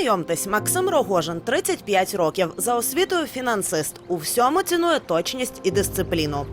Знайомтесь, Максим Рогожин, 35 років. За освітою фінансист. У всьому цінує точність і дисципліну.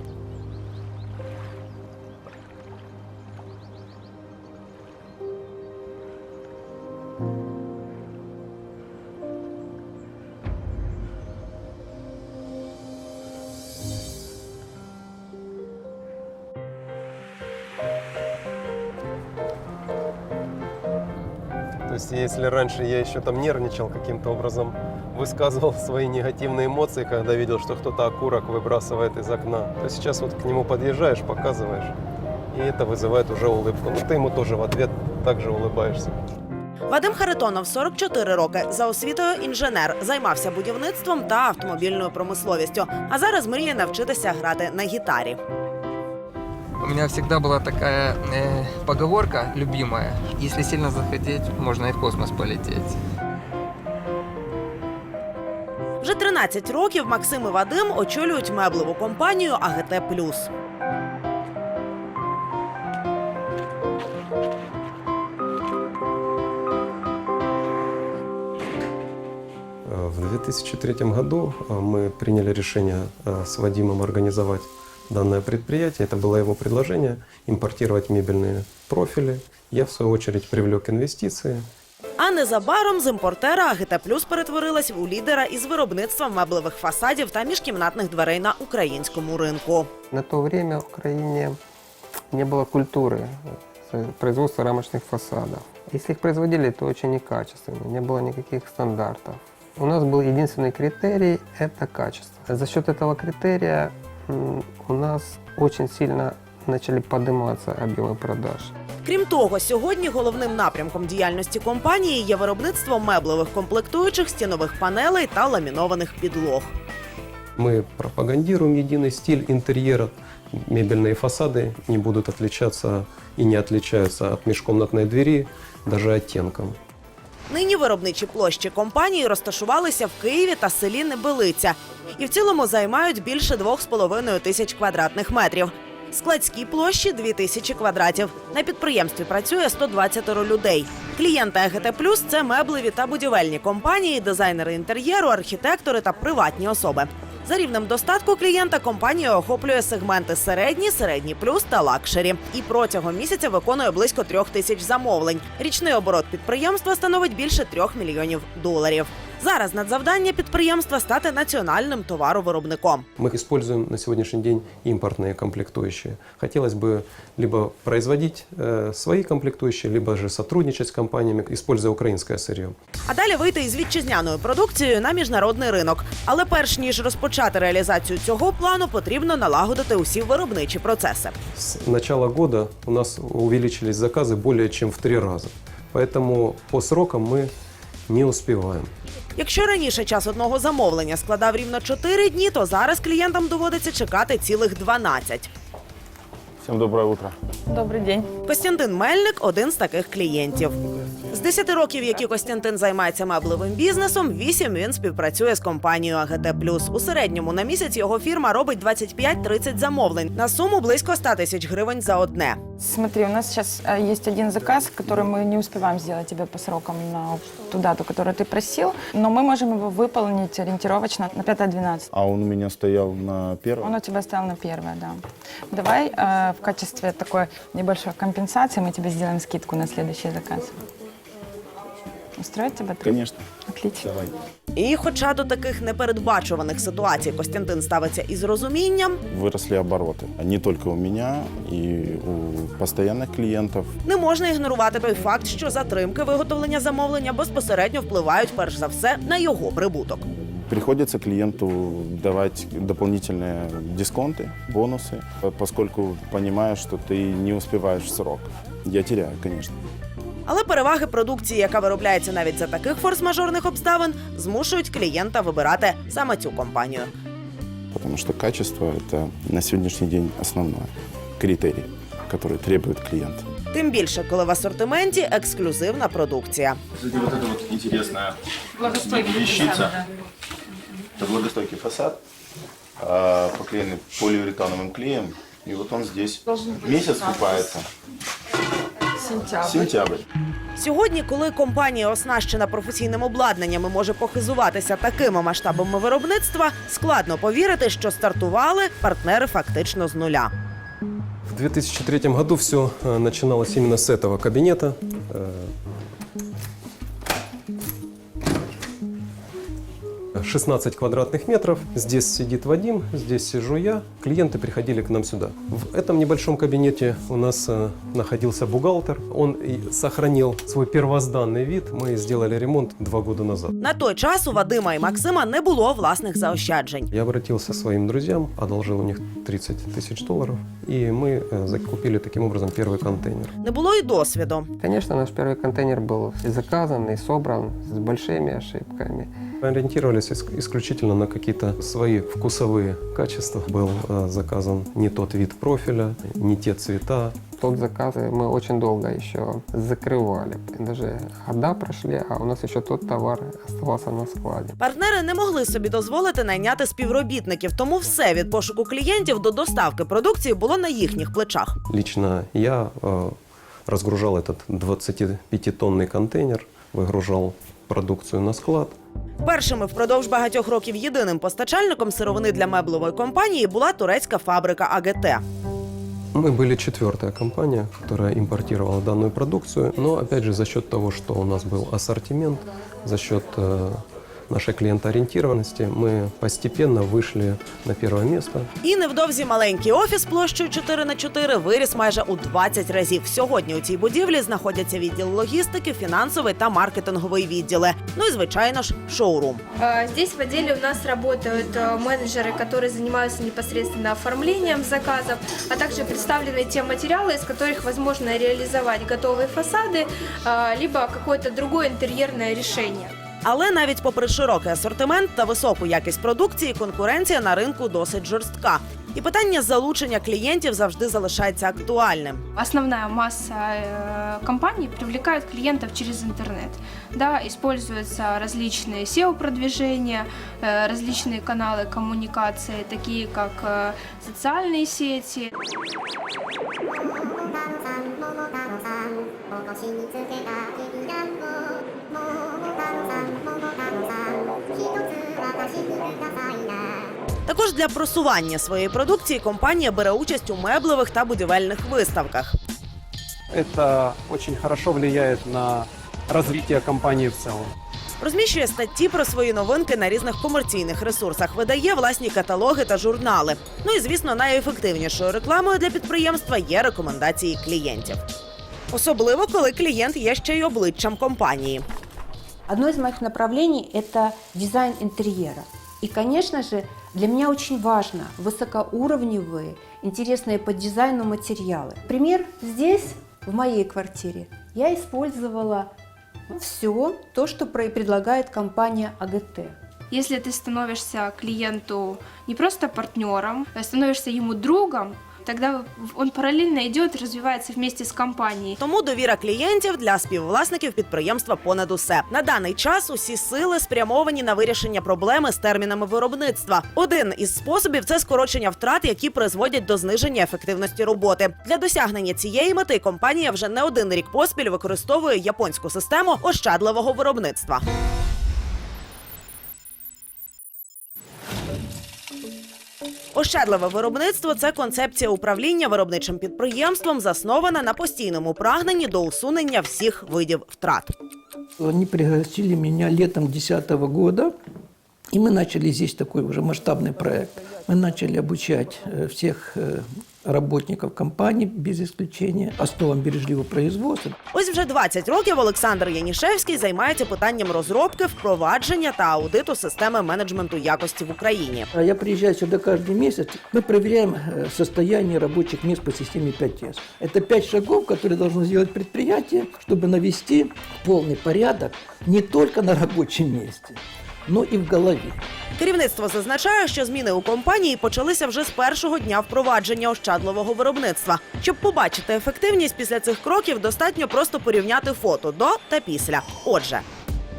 есть, если раньше я еще там нервничал каким-то образом, высказывал свои негативные эмоции, когда видел, что кто-то окурок выбрасывает из окна, то сейчас вот к нему подъезжаешь, показываешь, и это вызывает уже улыбку. Ну, ты ему тоже в ответ также улыбаешься. Вадим Харитонов, 44 роки. За освітою інженер. Займався будівництвом та автомобільною промисловістю. А зараз мріє навчитися грати на гітарі. У меня всегда была такая э, поговорка любимая. Если сильно захотеть, можно и в космос полететь. Вже 13 років Максим і Вадим очолюють меблеву компанію АГТ Плюс. Э, В 2003 году э, мы приняли решение э, с Вадимом организовать данное предприятие. Это было его предложение импортировать мебельные профили. Я, в свою очередь, привлек инвестиции. А незабаром з імпортера АГТ Плюс перетворилась у лідера із виробництва меблевих фасадів та міжкімнатних дверей на українському ринку. На то время в Украине не было культуры э, производства рамочных фасадов. Если их производили, то очень некачественно, не было никаких стандартов. У нас был единственный критерий – это качество. За счет этого критерия м, у нас очень сильно начали подниматься объемы продаж. Крім того, сьогодні головним напрямком діяльності компанії є виробництво меблевих комплектуючих, стінових панелей та ламінованих підлог. Мы пропагандируем единый стиль интерьера. Мебельные фасады не будут отличаться и не отличаются от межкомнатной двери даже оттенком. Нині виробничі площі компанії розташувалися в Києві та селі Небелиця і в цілому займають більше 2,5 тисяч квадратних метрів. Складські площі 2 тисячі квадратів. На підприємстві працює 120 людей. Клієнти ЕГТ Плюс це меблеві та будівельні компанії, дизайнери інтер'єру, архітектори та приватні особи. За рівнем достатку клієнта компанія охоплює сегменти середні, середній плюс та лакшері. І протягом місяця виконує близько трьох тисяч замовлень. Річний оборот підприємства становить більше трьох мільйонів доларів. Зараз надзавдання підприємства стати національним товаровиробником. Мы используем на сегодняшний день импортные комплектующие. Хотелось бы либо производить э, свои комплектующие, либо же сотрудничать с компаниями, используя украинское сырье. А далі вийти із вітчизняною продукцією на міжнародний ринок. Але перш ніж розпочати реалізацію цього плану, потрібно налагодити усі виробничі процеси. С начала года у нас увеличились заказы более чем в три раза. Поэтому по срокам мы не успеваем. Якщо раніше час одного замовлення складав рівно 4 дні, то зараз клієнтам доводиться чекати цілих 12. Всем доброе утро. Добрий день. Костянтин Мельник один з таких клієнтів. З 10 років, які Костянтин займається меблевим бізнесом, 8 він співпрацює з компанією АГТ У середньому на місяць його фірма робить 25-30 замовлень на суму близько 100 тисяч гривень за одне. Смотри, у нас сейчас э, есть один заказ, который мы не успеваем сделать тебе по срокам на ту дату, которую ты просил, но мы можем его выполнить ориентировочно на 5-12. А он у меня стоял на первом. Он у тебя стоял на первое, да. Давай э, в качестве такой небольшой компенсации мы тебе сделаем скидку на следующий заказ. Устроит тебя? так? Конечно. Отлично. Давай. І хоча до таких непередбачуваних ситуацій Костянтин ставиться із розумінням, Выросли обороты. Не только у меня, и у постоянных клиентов. не можна ігнорувати той факт, що затримки виготовлення замовлення безпосередньо впливають перш за все на його прибуток. Приходится клиенту давать дополнительные дисконты, бонусы, поскольку понимаю, что ты не успеваешь в срок. Я теряю, конечно. Але переваги продукції, яка виробляється навіть за таких форс-мажорних обставин, змушують клієнта вибирати саме цю компанію. Потому что качество – это на сегодняшний день основной критерий, который требует клиент. Тим більше, коли в асортименті ексклюзивна продукція. Кстати, вот эта вот интересная вещица. Это влагостойкий фасад, а, поклеенный полиуретановым клеем. И вот он здесь месяц купается. Сентябрь. Сентябрь. Сьогодні, коли компанія оснащена професійним обладнанням і може похизуватися такими масштабами виробництва, складно повірити, що стартували партнери фактично з нуля. В 2003 году все начиналось именно с этого кабинета. Э, 16 квадратных метров. Здесь сидит Вадим, здесь сижу я. Клиенты приходили к нам сюда. В этом небольшом кабинете у нас э, находился бухгалтер. Он и сохранил свой первозданный вид. Мы сделали ремонт два года назад. На той час у Вадима і Максима не було власних заощаджень. Я обратился к своим друзьям, одолжил у них 30 тысяч долларов, и мы э, закупили таким образом первый контейнер. Не було й досвіду. Конечно, наш первый контейнер был и заказан, и собран с большими ошибками. Мы ориентировались ис- исключительно на какие-то свои вкусовые качества. Был э, заказан не тот вид профиля, не те цвета. Тот заказ мы очень долго еще закрывали. Даже года прошли, а у нас еще тот товар оставался на складе. Партнери не могли собі дозволити найняти співробітників, тому все від пошуку клієнтів до доставки продукції було на їхніх плечах. Лично я э, разгружал этот 25-тонный контейнер, выгружал продукцию на склад. Першими впродовж багатьох років єдиним постачальником сировини для меблевої компанії була турецька фабрика АГТ. Мы были четвертая компания, которая импортировала данную продукцию. Но опять же за счет того, что у нас был ассортимент, за счет э, нашей клиентоориентированности, мы постепенно вышли на первое место. І невдовзі маленький офіс площею 4 на 4 виріс майже у 20 разів. Сьогодні у цій будівлі знаходяться відділ логістики, фінансовий та маркетинговий відділи. Ну і звичайно ж, шоурум. А, Здесь в отделе у нас работают э, менеджеры, которые занимаются непосредственно оформлением заказов, а также представлены те материалы, из которых возможно реализовать готовые фасады, а, либо какое-то другое интерьерное решение. Але навіть попри широкий асортимент та високу якість продукції, конкуренція на ринку досить жорстка. І питання залучення клієнтів завжди залишається актуальним. Основная масса э, компаний привлекают клиентов через интернет. Да, используются различные SEO-продвижения, э, различные каналы коммуникации, такие как э, социальные сети, お腰につけたき Також для просування своєї продукції компанія бере участь у меблевих та будівельних виставках. Это очень хорошо влияет на развитие компании в целом. Розміщує статті про свої новинки на різних комерційних ресурсах, видає власні каталоги та журнали. Ну і звісно, найефективнішою рекламою для підприємства є рекомендації клієнтів. Особливо коли клієнт є ще й обличчям компанії. Одно из моих направлений – это дизайн интерьера. И, конечно же, для меня очень важно высокоуровневые, интересные по дизайну материалы. Пример здесь, в моей квартире, я использовала все то, что про- предлагает компания АГТ. Если ты становишься клиенту не просто партнером, а становишься ему другом, тогда он параллельно идет и развивается вместе с компанией. Тому довіра клієнтів для співвласників підприємства понад усе. На даний час усі сили спрямовані на вирішення проблеми з термінами виробництва. Один із способів це скорочення втрат, які призводять до зниження ефективності роботи. Для досягнення цієї мети компанія вже не один рік поспіль використовує японську систему ощадливого виробництва. Ощадливе виробництво це концепція управління виробничим підприємством, заснована на постійному прагненні до усунення всіх видів втрат. Они пригласили меня летом 2010 года, и мы начали здесь такой уже масштабный проект. Мы начали обучать э, всех э, работников компании, без исключения, основам бережливого производства. Ось вже 20 років Олександр Янішевський займається питанням розробки, впровадження та аудиту системи менеджменту якості в Україні. А Я приезжаю сюда каждый месяц, мы проверяем э, состояние рабочих мест по системе 5С. Это пять шагов, которые должно сделать предприятие, чтобы навести полный порядок не только на рабочем месте, но і в голові. Керівництво зазначає, що зміни у компанії почалися вже з першого дня впровадження ощадливого виробництва. Щоб побачити ефективність після цих кроків, достатньо просто порівняти фото до та після. Отже.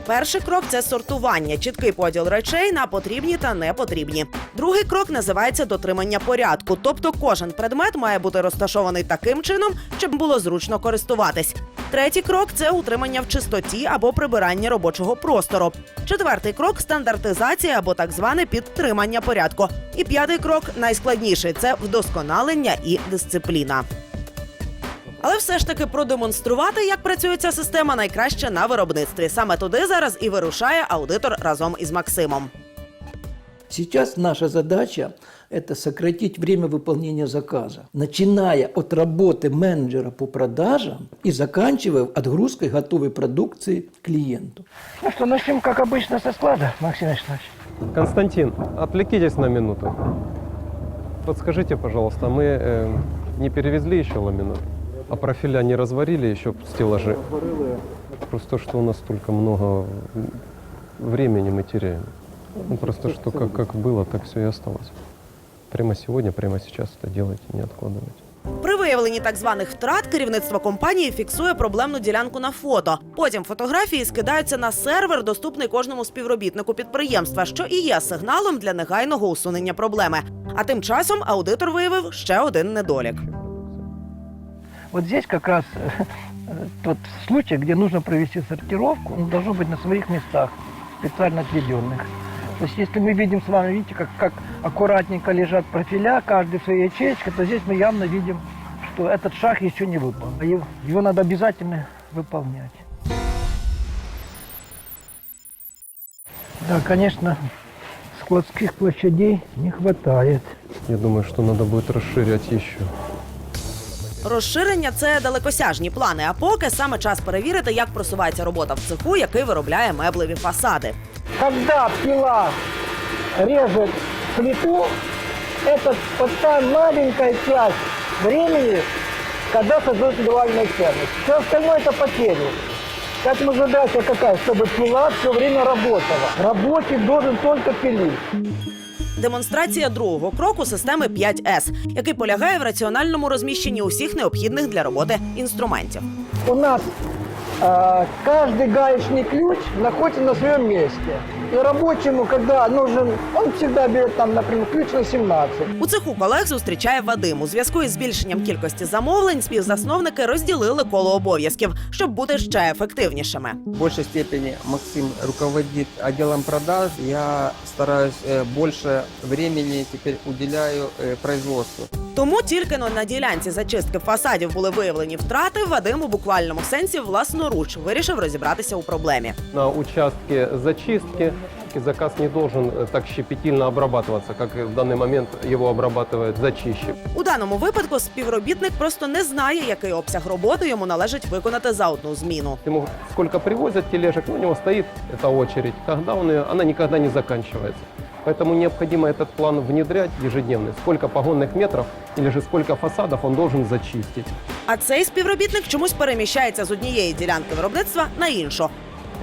Перший крок це сортування, чіткий поділ речей на потрібні та непотрібні. Другий крок називається дотримання порядку, тобто кожен предмет має бути розташований таким чином, щоб було зручно користуватись. Третій крок це утримання в чистоті або прибирання робочого простору. Четвертий крок стандартизація або так зване підтримання порядку. І п'ятий крок найскладніший це вдосконалення і дисципліна. Але все ж таки продемонструвати, як працює ця система, найкраще на виробництві. Саме туди зараз і вирушає аудитор разом із Максимом. Сейчас наша задача – это сократить время выполнения заказа, начиная от работы менеджера по продажам и заканчивая отгрузкой готовой продукции клиенту. Ну что, начнем, как обычно, со склада, Максим Вячеславович. Константин, отвлекитесь на минуту. Подскажите, пожалуйста, мы э, не перевезли еще ламинат? А профиля не разварили еще стеллажи? Просто что у нас столько много времени мы теряем. Ну, просто что как, как было, так все и осталось. Прямо сегодня, прямо сейчас это делайте, не откладывайте. При виявленні так званих втрат керівництво компанії фіксує проблемну ділянку на фото. Потім фотографії скидаються на сервер, доступний кожному співробітнику підприємства, що і є сигналом для негайного усунення проблеми. А тим часом аудитор виявив ще один недолік. Вот здесь как раз э, тот случай, где нужно провести сортировку, он должно быть на своих местах, специально отведенных. То есть если мы видим с вами, видите, как, как аккуратненько лежат профиля, каждый в своей ячейке, то здесь мы явно видим, что этот шаг еще не выполнен. Его, его надо обязательно выполнять. Да, конечно, складских площадей не хватает. Я думаю, что надо будет расширять еще. Розширення це далекосяжні плани. А поки саме час перевірити, як просувається робота в цеху, який виробляє меблеві фасади. Когда пила режет плиту, это вот та маленькая часть времени, когда создается дуальная ценность. Все остальное это потери. Поэтому задача какая? Чтобы пила все время работала. Работник должен только пилить. Демонстрація другого кроку системи 5С, який полягає в раціональному розміщенні усіх необхідних для роботи інструментів. У нас э, каждый гаечный ключ находится на своем месте. И рабочему, когда нужен, он всегда берет там, например, ключ на 17. У цеху колег зустрічає Вадим. У зв'язку із збільшенням кількості замовлень співзасновники розділили коло обов'язків, щоб бути ще ефективнішими. В большей степени Максим руководит отделом продаж. Я стараюсь э, больше времени теперь уделяю э, производству. Тому тільки но на ділянці зачистки фасадів були виявлені втрати. Вадим у буквальному сенсі власноруч вирішив розібратися у проблемі. На участке зачистки заказ не должен э, так щепетильно обрабатываться, как в данный момент его обрабатывает зачищик. У даному випадку співробітник просто не знає, який обсяг роботи йому належить виконати за одну зміну. Ему сколько привозят тележек, ну, у него стоит эта очередь. Когда он ее, она никогда не заканчивается. Поэтому необходимо этот план внедрять ежедневный. Сколько погонных метров или же сколько фасадов он должен зачистить. А цей співробітник чомусь переміщається з однієї ділянки виробництва на іншу.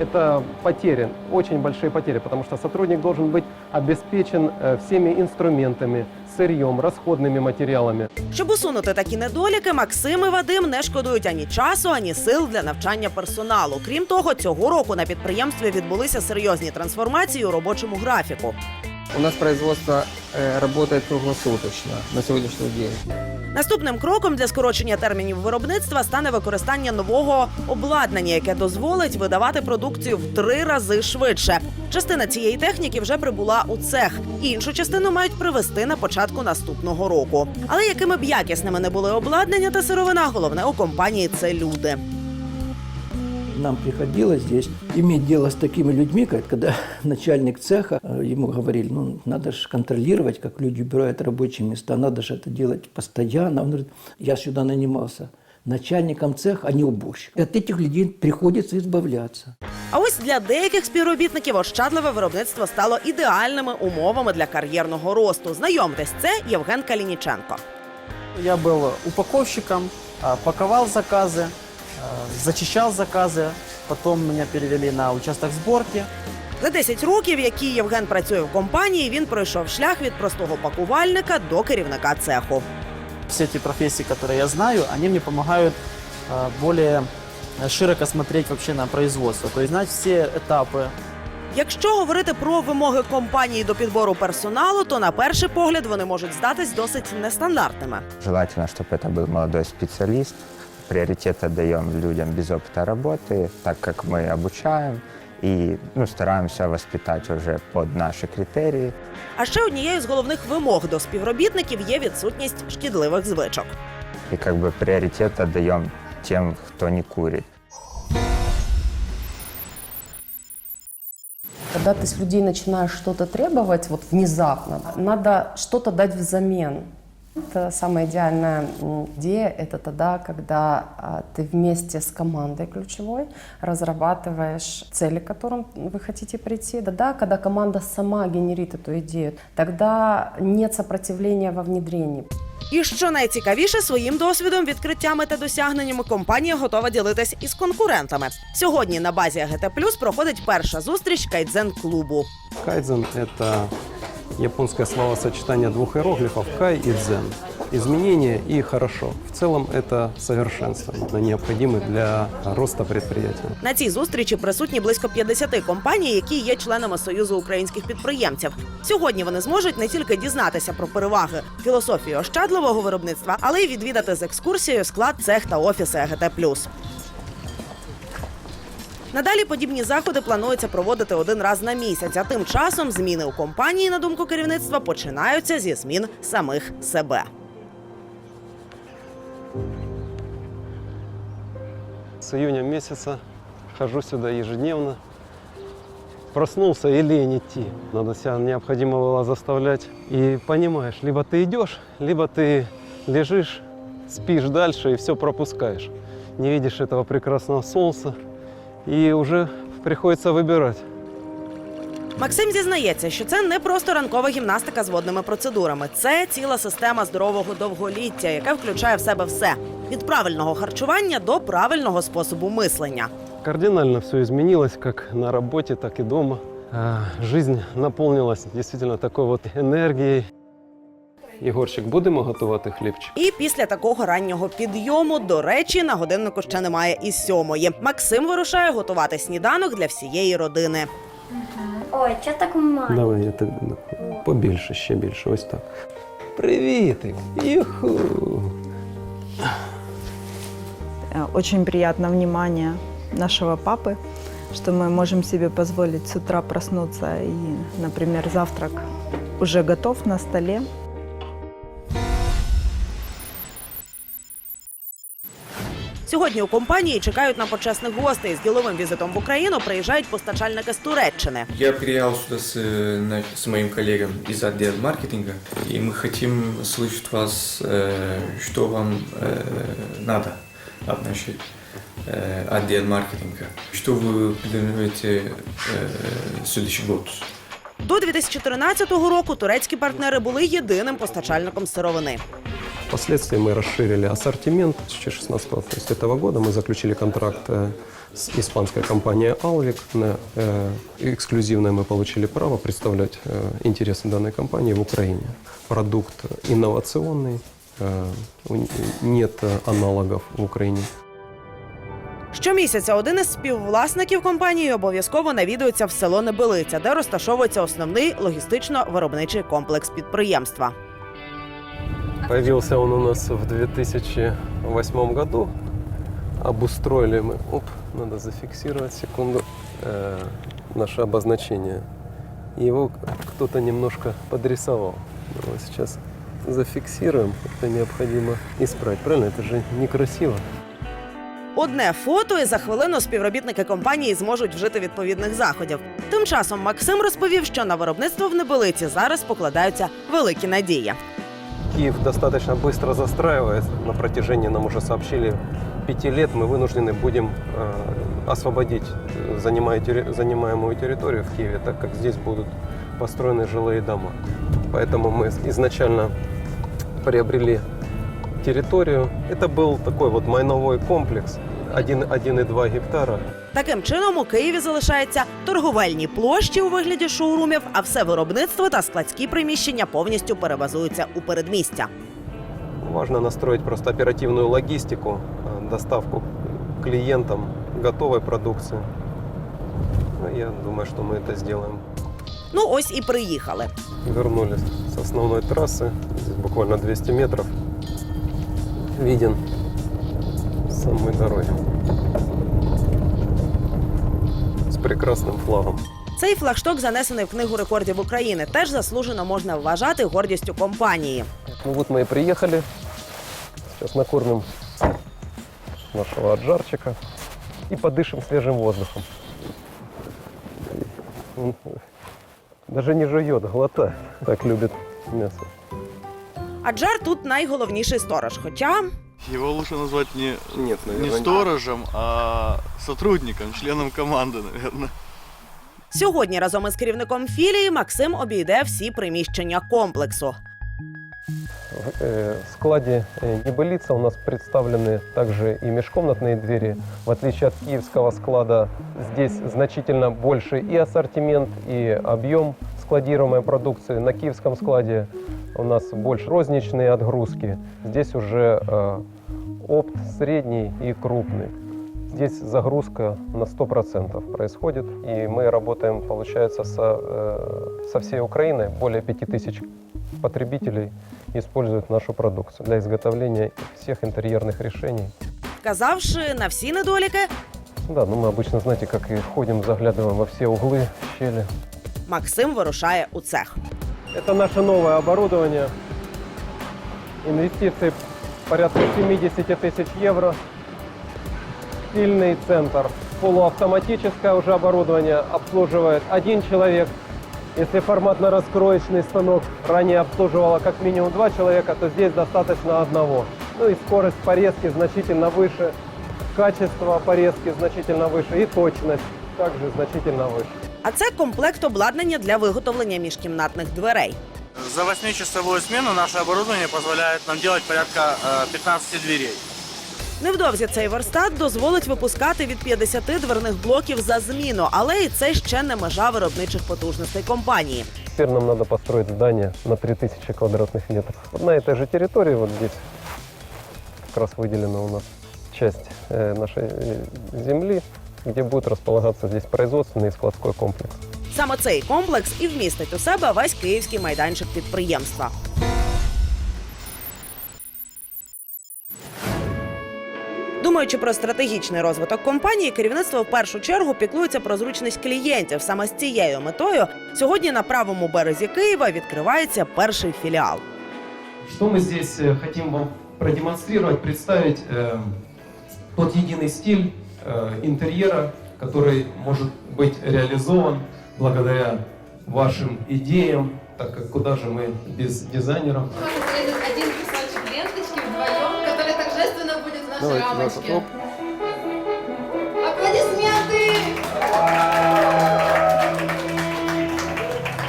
Это потери, очень большие потери, потому что сотрудник должен быть обеспечен э, всеми инструментами, сырьем, расходными материалами. Щоб усунути такі недоліки, Максим і Вадим не шкодують ані часу, ані сил для навчання персоналу. Крім того, цього року на підприємстві відбулися серйозні трансформації у робочому графіку. У нас производство э, работает круглосуточно на сегодняшний день. Наступним кроком для скорочення термінів виробництва стане використання нового обладнання, яке дозволить видавати продукцію в три рази швидше. Частина цієї техніки вже прибула у цех. Іншу частину мають привезти на початку наступного року. Але якими б якісними не були обладнання та сировина, головне у компанії це люди Нам приходилось здесь иметь дело с такими людьми, как когда начальник цеха, э, ему говорили, ну, надо же контролировать, как люди убирают рабочие места, надо же это делать постоянно. Он говорит, я сюда нанимался начальником цеха, а не уборщиком. От этих людей приходится избавляться. А ось для деяких співробітників ощадливе виробництво стало ідеальними умовами для кар'єрного росту. Знайомтесь, це Євген Калініченко. Я был упаковщиком, а, паковал заказы, а, зачищал заказы, потом меня перевели на участок сборки. За 10 років, які Євген працює в компанії, він пройшов шлях від простого пакувальника до керівника цеху. Все эти профессии, которые я знаю, они мне помогают а, более широко смотреть вообще на производство, то есть знать все этапы. Якщо говорити про вимоги компанії до підбору персоналу, то на перший погляд вони можуть здатись досить нестандартними. Желательно, чтобы это был молодой специалист, Приоритет отдаем людям без опыта работы, так как мы обучаем и ну, стараемся воспитать уже под наши критерии. А ще однією з головних вимог до співробітників є відсутність шкідливих звичок. И как бы приоритет отдаем тем, кто не курит. Когда ты с людей начинаешь что-то требовать вот внезапно, надо что-то дать взамен. Это самая идеальная м, идея, это тогда, когда а, ты вместе с командой ключевой разрабатываешь цели, к которым вы хотите прийти. Да-да, когда команда сама генерит эту идею, тогда нет сопротивления во внедрении. І що найцікавіше, своїм досвідом, відкриттями та досягненнями компанія готова ділитись із конкурентами. Сьогодні на базі АГТ Плюс проходить перша зустріч кайдзен клубу. Кайдзен – это японское словосочетание двух иероглифов «кай» и «дзен». Изменение и хорошо. В целом это совершенство, необходимое для роста предприятия. На цій зустрічі присутні близько 50 компаній, які є членами Союзу українських підприємців. Сьогодні вони зможуть не тільки дізнатися про переваги філософії ощадливого виробництва, але й відвідати з екскурсією склад цех та офіси Плюс. Надалі подібні заходи планується проводити один раз на місяць. А тим часом зміни у компанії, на думку керівництва, починаються зі змін самих себе. С июня месяца хожу сюда ежедневно. Проснулся и лень идти. Надо себя необходимо было заставлять. И понимаешь, либо ты идешь, либо ты лежишь, спишь дальше и все пропускаешь. Не видишь этого прекрасного солнца. И уже приходится выбирать. Максим зізнається, що це не просто ранкова гімнастика з водними процедурами. Це ціла система здорового довголіття, яка включає в себе все від правильного харчування до правильного способу мислення. Кардинально все изменилось, как на работе, так и дома. Жизнь наполнилась действительно такой вот энергией. Єгорчик, будемо готувати хлібчик? І після такого раннього підйому, до речі, на годиннику ще немає і сьомої. Максим вирушає готувати сніданок для всієї родини. Ой, что так мало? Давай, я тебе побільше, ще більше. Ось так. Привітик! Юху! Э, Очень приятно внимание нашего папы, что мы можем себе позволить с утра проснуться и, например, завтрак уже готов на столе. Сьогодні у компанії чекають на почесних гостей. З діловим візитом в Україну приїжджають постачальники з Туреччини. Я приехал сюда с, э, на- с моим коллегом из отдела маркетинга, и мы хотим слышать вас, э, что вам э, надо от нашей э, отдела маркетинга. Что вы планируете э, следующий год? До 2013 року турецькі партнери були єдиним постачальником сировини. Впоследствии мы расширили ассортимент. С 2016 то есть этого года мы заключили контракт э, с испанской компанией Alvic. На э, эксклюзивное мы получили право представлять э, интересы данной компании в Украине. Продукт инновационный, э, у- нет э, аналогов в Украине. Щомісяця один із співвласників компанії обов'язково навідується в село Небелиця, де розташовується основний логістично-виробничий комплекс підприємства. Появился он у нас в 2008 году. Обустроили мы. Оп, надо зафиксировать секунду э, наше обозначение. И его кто-то немножко подрисовал. Давай сейчас зафиксируем. Это необходимо исправить. Правильно? Это же некрасиво. Одне фото, і за хвилину співробітники компанії зможуть вжити відповідних заходів. Тим часом Максим розповів, що на виробництво в Небелиці зараз покладаються великі надії. Киев достаточно быстро застраивается. На протяжении, нам уже сообщили, пяти лет мы вынуждены будем э, освободить э, занимаемую территорию в Киеве, так как здесь будут построены жилые дома. Поэтому мы изначально приобрели территорию. Это был такой вот майновой комплекс, 1 1,2 гектара. Таким чином у Києві залишаються торговельні площі у вигляді шоурумів, а все виробництво та складські приміщення повністю перебазуються у передмістя. Важно настроить просто оперативную логистику, э, доставку клиентам готовой продукции. Ну, Я думаю, что мы это сделаем. Ну ось і приїхали. Вернулись с основной трассы, здесь буквально 200 метров. Виден самые дороги. С прекрасным флагом. Цей флагшток занесений в книгу рекордів України. Теж заслужено можна вважати гордістю компанії. Ну вот мы и приехали. Сейчас накормим нашего аджарчика и подышим свежим воздухом. Он даже не жует, глотает. Так любит мясо. Аджар тут найголовніший сторож. Хоча Его лучше назвать не, Нет, не наверное, сторожем, а сотрудником, членом команды, наверное. сьогодні разом із керівником філії Максим обійде всі приміщення комплексу. В э, складе э, небылица у нас представлены также и межкомнатные двери. В отличие от киевского склада, здесь значительно больше и ассортимент, и объем складируемой продукции. На киевском складе у нас больше розничные отгрузки. Здесь уже э, опт средний и крупный. Здесь загрузка на 100% происходит, и мы работаем, получается, со, э, со всей Украины. Более 5000 потребителей используют нашу продукцию для изготовления всех интерьерных решений. Вказавши на всі недоліки, Да, ну мы обычно, знаете, как и ходим, заглядываем во все углы, щели. Максим вирушає у цех. Это наше новое оборудование. Инвестиции порядка 70 тысяч евро. Стильный центр. Полуавтоматическое уже оборудование обслуживает один человек. Если форматно-раскроечный станок ранее обслуживало как минимум два человека, то здесь достаточно одного. Ну и скорость порезки значительно выше, качество порезки значительно выше и точность также значительно выше. А це комплект обладнання для виготовлення міжкімнатних дверей. За 8-часовую смену наше оборудование позволяет нам делать порядка э, 15 дверей. Невдовзі цей верстат дозволить випускати від 50 дверних блоків за зміну, але і це ще не межа виробничих потужностей компанії. Теперь нам надо построить здание на 3000 квадратных метров. Вот на этой же территории, вот здесь, как раз выделена у нас часть э, нашей э, земли, где будет располагаться здесь производственный и складской комплекс. Саме цей комплекс і вмістить у себе весь київський майданчик підприємства. Думаючи про стратегічний розвиток компанії, керівництво в першу чергу піклується про зручність клієнтів. Саме з цією метою сьогодні на правому березі Києва відкривається перший філіал. Что мы здесь э, хотим вам продемонстрировать, представить э, тот единый стиль э, интерьера, который может быть реализован благодаря вашим идеям, так как куда же мы без дизайнеров. Один кусочек ленточки вдвоем, который торжественно будет в нашей рамочке. Аплодисменты!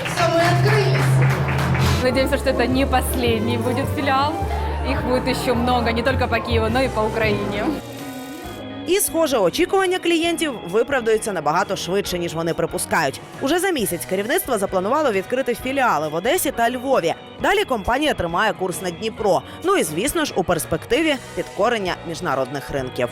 Все, мы открылись. Надеемся, что это не последний будет филиал. Их будет еще много, не только по Киеву, но и по Украине. І, схоже, очікування клієнтів виправдаються набагато швидше, ніж вони припускають. Уже за місяць керівництво запланувало відкрити філіали в Одесі та Львові. Далі компанія тримає курс на Дніпро. Ну і звісно ж, у перспективі підкорення міжнародних ринків.